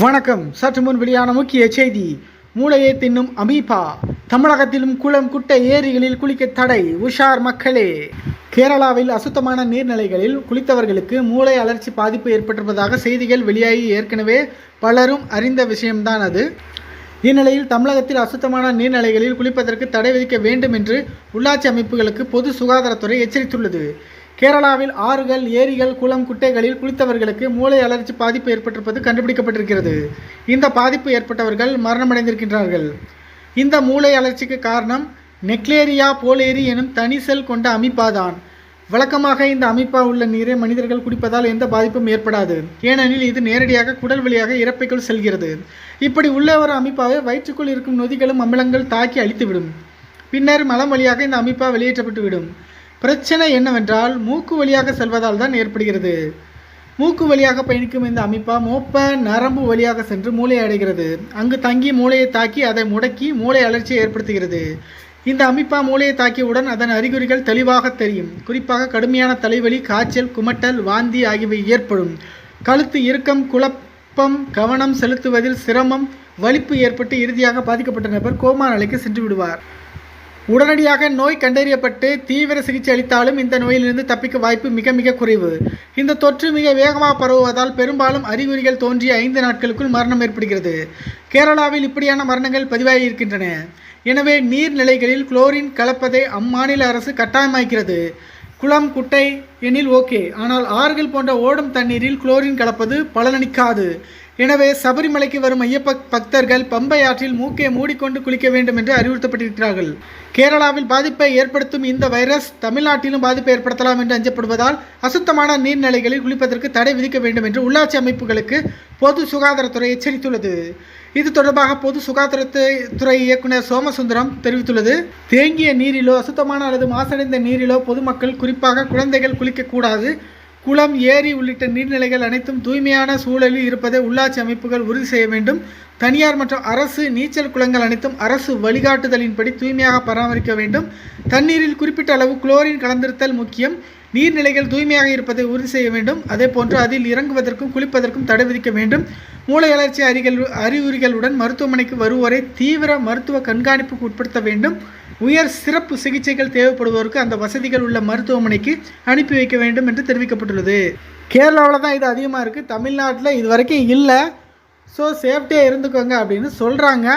வணக்கம். சற்று முன் வெளியான முக்கிய செய்தி. மூளையை தின்னும் அமீபா. தமிழகத்திலும் குளம் குட்டை ஏரிகளில் குளிக்க தடை உஷார் மக்களே. கேரளாவில் அசுத்தமான நீர்நிலைகளில் குளித்தவர்களுக்கு மூளை அலர்ச்சி பாதிப்பு ஏற்பட்டிருப்பதாக செய்திகள் வெளியாகி ஏற்கனவே பலரும் அறிந்த விஷயம்தான் அது. இந்நிலையில் தமிழகத்தில் அசுத்தமான நீர்நிலைகளில் குளிப்பதற்கு தடை விதிக்க வேண்டும் என்று உள்ளாட்சி அமைப்புகளுக்கு பொது சுகாதாரத்துறை எச்சரித்துள்ளது. கேரளாவில் ஆறுகள் ஏரிகள் குளம் குட்டைகளில் குளித்தவர்களுக்கு மூளை அலர்ச்சி பாதிப்பு ஏற்பட்டிருப்பது கண்டுபிடிக்கப்பட்டிருக்கிறது. இந்த பாதிப்பு ஏற்பட்டவர்கள் மரணமடைந்திருக்கின்றார்கள். இந்த மூளை அலர்ச்சிக்கு காரணம் நெக்லேரியா போலேரி எனும் தனி செல் கொண்ட அமிப்பாதான். வழக்கமாக இந்த அமைப்பா உள்ள நீரை மனிதர்கள் குடிப்பதால் எந்த பாதிப்பும் ஏற்படாது. ஏனெனில் இது நேரடியாக குடல் வழியாக இறப்பைக்குள் செல்கிறது. இப்படி உள்ள ஒரு அமைப்பாவை வயிற்றுக்குள் இருக்கும் நொதிகளும் அமிலங்கள் தாக்கி அழித்துவிடும். பின்னர் மலம் வழியாக இந்த அமைப்பா வெளியேற்றப்பட்டு விடும் பிரச்சனை என்னவென்றால் மூக்கு வழியாக செல்வதால் தான் ஏற்படுகிறது. மூக்கு வழியாக பயணிக்கும் இந்த அமைப்பா மோப்ப நரம்பு வழியாக சென்று மூளை அடைகிறது. அங்கு தங்கி மூளையை தாக்கி அதை முடக்கி மூளை அலர்ச்சியை ஏற்படுத்துகிறது. இந்த அமைப்பா மூளையை தாக்கியவுடன் அதன் அறிகுறிகள் தெளிவாக தெரியும். குறிப்பாக கடுமையான தலைவலி காய்ச்சல் குமட்டல் வாந்தி ஆகியவை ஏற்படும். கழுத்து இறுக்கம் குழப்பம் கவனம் செலுத்துவதில் சிரமம் வலிப்பு ஏற்பட்டு இறுதியாக பாதிக்கப்பட்ட நபர் கோமா நிலைக்கு சென்று விடுவார். உடனடியாக நோய் கண்டறியப்பட்டு தீவிர சிகிச்சை அளித்தாலும் இந்த நோயிலிருந்து தப்பிக்க வாய்ப்பு மிக மிக குறைவு. இந்த தொற்று மிக வேகமாக பரவுவதால் பெரும்பாலும் அறிகுறிகள் தோன்றிய ஐந்து நாட்களுக்குள் மரணம் ஏற்படுகிறது. கேரளாவில் இப்படியான மரணங்கள் பதிவாகி இருக்கின்றன. எனவே நீர்நிலைகளில் குளோரின் கலப்பதை அம்மாநில அரசு கட்டாயமாக்கிறது. குளம் குட்டை எனில் ஓகே. ஆனால் ஆறுகள் போன்ற ஓடும் தண்ணீரில் குளோரின் கலப்பது பலனளிக்காது. எனவே சபரிமலைக்கு வரும் ஐயப்ப பக்தர்கள் பம்பை ஆற்றில் மூக்கை மூடிக்கொண்டு குளிக்க வேண்டும் என்று அறிவுறுத்தப்பட்டிருக்கிறார்கள். கேரளாவில் பாதிப்பை ஏற்படுத்தும் இந்த வைரஸ் தமிழ்நாட்டிலும் பாதிப்பை ஏற்படுத்தலாம் என்று அஞ்சப்படுவதால் அசுத்தமான நீர்நிலைகளில் குளிப்பதற்கு தடை விதிக்க வேண்டும் என்று உள்ளாட்சி அமைப்புகளுக்கு பொது சுகாதாரத்துறை எச்சரித்துள்ளது. இது தொடர்பாக பொது சுகாதாரத்துறை இயக்குனர் சோமசுந்தரம் தெரிவித்துள்ளது. தேங்கிய நீரிலோ அசுத்தமான அல்லது மாசடைந்த நீரிலோ பொதுமக்கள் குறிப்பாக குழந்தைகள் குளிக்கக்கூடாது. குளம் ஏரி உள்ளிட்ட நீர்நிலைகள் அனைத்தும் தூய்மையான சூழலில் இருப்பதை உள்ளாட்சி அமைப்புகள் உறுதி செய்ய வேண்டும். தனியார் மற்றும் அரசு நீச்சல் குளங்கள் அனைத்தும் அரசு வழிகாட்டுதலின்படி தூய்மையாக பராமரிக்க வேண்டும். தண்ணீரில் குறிப்பிட்ட அளவு குளோரின் கலந்திருத்தல் முக்கியம். நீர்நிலைகள் தூய்மையாக இருப்பதை உறுதி செய்ய வேண்டும். அதே போன்று அதில் இறங்குவதற்கும் குளிப்பதற்கும் தடை விதிக்க வேண்டும். மூளை வளர்ச்சி அறிகள் அறிகுறிகளுடன் மருத்துவமனைக்கு வருவோரை தீவிர மருத்துவ கண்காணிப்புக்கு உட்படுத்த வேண்டும். உயர் சிறப்பு சிகிச்சைகள் தேவைப்படுவோருக்கு அந்த வசதிகள் உள்ள மருத்துவமனைக்கு அனுப்பி வைக்க வேண்டும் என்று தெரிவிக்கப்பட்டுள்ளது. கேரளாவில் தான் இது அதிகமாக இருக்குது தமிழ்நாட்டில் இது வரைக்கும் இல்லை. ஸோ சேஃப்டியாக இருந்துக்கோங்க அப்படின்னு சொல்கிறாங்க